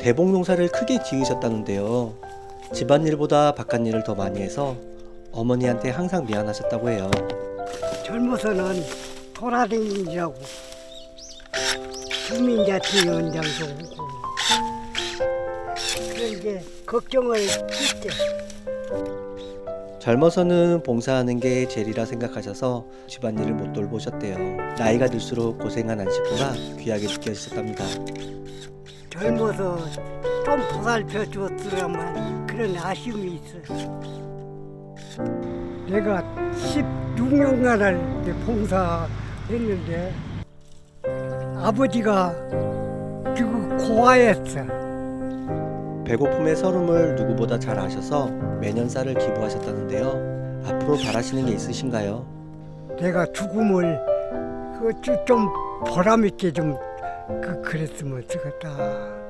대봉 농사를 크게 지으셨다는데요. 집안일보다 바깥일을 더 많이 해서 어머니한테 항상 미안하셨다고 해요. 젊어서는 돌아다니느라고 주민자치 연장도 오고 그런 게 걱정을 했지. 젊어서는 봉사하는 게 제일이라 생각하셔서 집안일을 못 돌보셨대요. 나이가 들수록 고생한 안식구가 귀하게 느껴지셨답니다. 젊어서 좀 보살펴 줬으라면 그런 아쉬움이 있어. 내가 16년간을 봉사했는데 아버지가 지금 고아였어. 배고픔의 서름을 누구보다 잘 아셔서 매년 쌀을 기부하셨다는데요. 앞으로 바라시는 게 있으신가요? 내가 죽음을 그좀 보람 있게 좀 그, 그랬으면 좋겠다.